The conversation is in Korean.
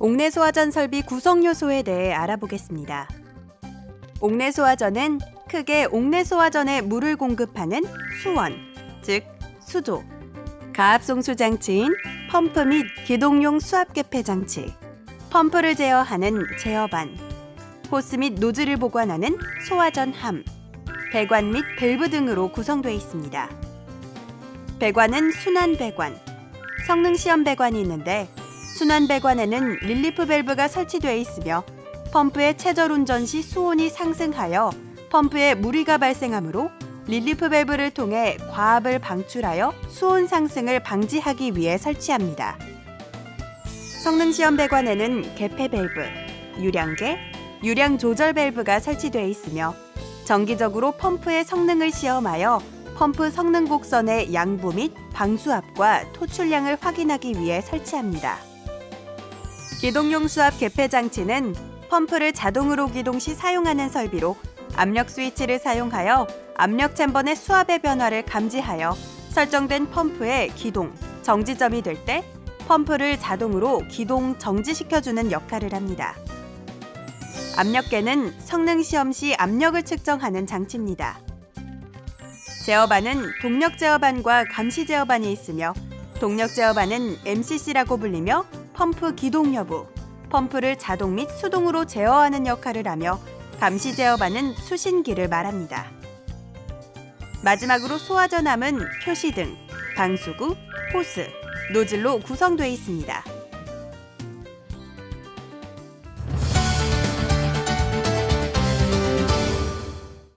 옥내 소화전 설비 구성 요소에 대해 알아보겠습니다. 옥내 소화전은 크게 옥내 소화전에 물을 공급하는 수원, 즉 수조, 가압송수 장치인 펌프 및 기동용 수압 개폐 장치, 펌프를 제어하는 제어반, 호스 및 노즐을 보관하는 소화전 함, 배관 및 밸브 등으로 구성되어 있습니다. 배관은 순환 배관, 성능 시험 배관이 있는데 순환 배관에는 릴리프 밸브가 설치되어 있으며 펌프의 최절 운전 시 수온이 상승하여 펌프에 무리가 발생하므로 릴리프 밸브를 통해 과압을 방출하여 수온 상승을 방지하기 위해 설치합니다. 성능 시험 배관에는 개폐 밸브, 유량계, 유량 조절 밸브가 설치되어 있으며 정기적으로 펌프의 성능을 시험하여 펌프 성능 곡선의 양부 및 방수압과 토출량을 확인하기 위해 설치합니다. 기동용 수압 개폐 장치는 펌프를 자동으로 기동 시 사용하는 설비로 압력 스위치를 사용하여 압력 챔버의 수압의 변화를 감지하여 설정된 펌프의 기동, 정지점이 될 때 펌프를 자동으로 기동, 정지시켜주는 역할을 합니다. 압력계는 성능 시험 시 압력을 측정하는 장치입니다. 제어반은 동력 제어반과 감시 제어반이 있으며 동력 제어반은 MCC라고 불리며 펌프 기동 여부, 펌프를 자동 및 수동으로 제어하는 역할을 하며 감시 제어반은 수신기를 말합니다. 마지막으로 소화전 함은 표시 등, 방수구, 호스, 노즐로 구성되어 있습니다.